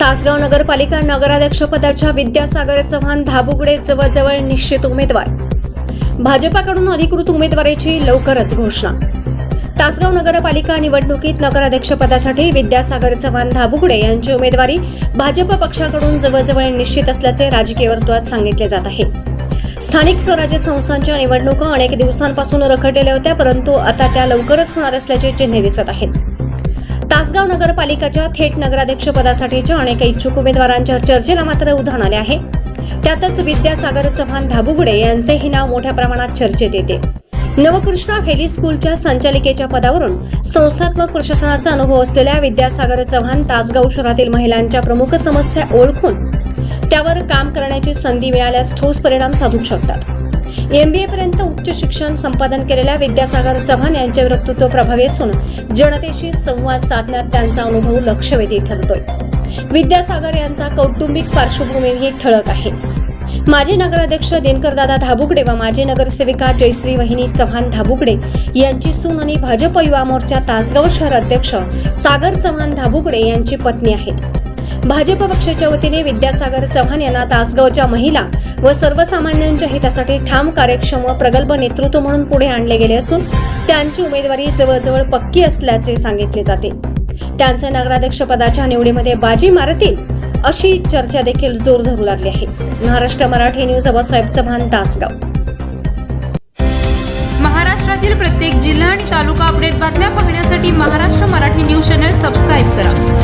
तासगाव नगरपालिका नगराध्यक्षपदाच्या विद्यासागर चव्हाण धाबुगडे जवळजवळ निश्चित उमेदवार. भाजपाकडून अधिकृत उमेदवारीची लवकरच घोषणा. तासगाव नगरपालिका निवडणुकीत नगराध्यक्षपदासाठी विद्यासागर चव्हाण धाबुगडे यांची उमेदवारी भाजप पक्षाकडून जवळजवळ निश्चित असल्याचे राजकीय वर्तुळात सांगितले जात आहे. स्थानिक स्वराज्य संस्थांच्या निवडणुका अनेक दिवसांपासून रखडलेल्या होत्या परंतु आता त्या लवकरच होणार असल्याचे चिन्हे दिसत आहेत. तासगाव नगरपालिकेच्या थेट नगराध्यक्ष पदासाठीच्या अनेक इच्छुक उमेदवारांच्या चर्चेला मात्र उधाण आले आहे. त्यातच विद्यासागर चव्हाण धाबुगडे यांचेही नाव मोठ्या प्रमाणात चर्चेत येते. नवकृष्णा व्हॅली स्कूलच्या संचालिकेच्या पदावरून संस्थात्मक प्रशासनाचा अनुभव असलेल्या विद्यासागर चव्हाण तासगाव शहरातील महिलांच्या प्रमुख समस्या ओळखून त्यावर काम करण्याची संधी मिळाल्यास ठोस परिणाम साधू शकतात. एम बी पर्यंत उच्च शिक्षण संपादन केलेल्या विद्यासागर चव्हाण यांचे वक्तृत्व प्रभावी असून जनतेशी संवाद साधण्यात त्यांचा अनुभव लक्षवेधी ठरतोय. विद्यासागर यांचा कौटुंबिक पार्श्वभूमीही ठळक आहे. माजी नगराध्यक्ष दिनकरदादा धाबुकडे व माजी नगरसेविका जयश्री वहिनी चव्हाण धाबुकडे यांची सून आणि भाजप युवा मोर्चा तासगाव शहर अध्यक्ष सागर चव्हाण धाबुकडे यांची पत्नी आहेत. भाजप पक्षाच्या वतीने विद्यासागर चव्हाण यांना तासगावच्या महिला व सर्वसामान्यांच्या हितासाठी ठाम कार्यक्षम व प्रगल्भ नेतृत्व म्हणून पुढे आणले गेले असून त्यांची उमेदवारी जवळजवळ पक्की असल्याचे सांगितले जाते. त्यांचे नगराध्यक्षपदाच्या निवडीमध्ये बाजी मारतील अशी चर्चा देखील जोर धरू लागली आहे. महाराष्ट्र मराठी न्यूज अबासाहेब चव्हाण तासगाव. महाराष्ट्रातील प्रत्येक जिल्हा आणि तालुका अपडेट बातम्या पाहण्यासाठी Maharashtra Marathi news channel subscribe करा.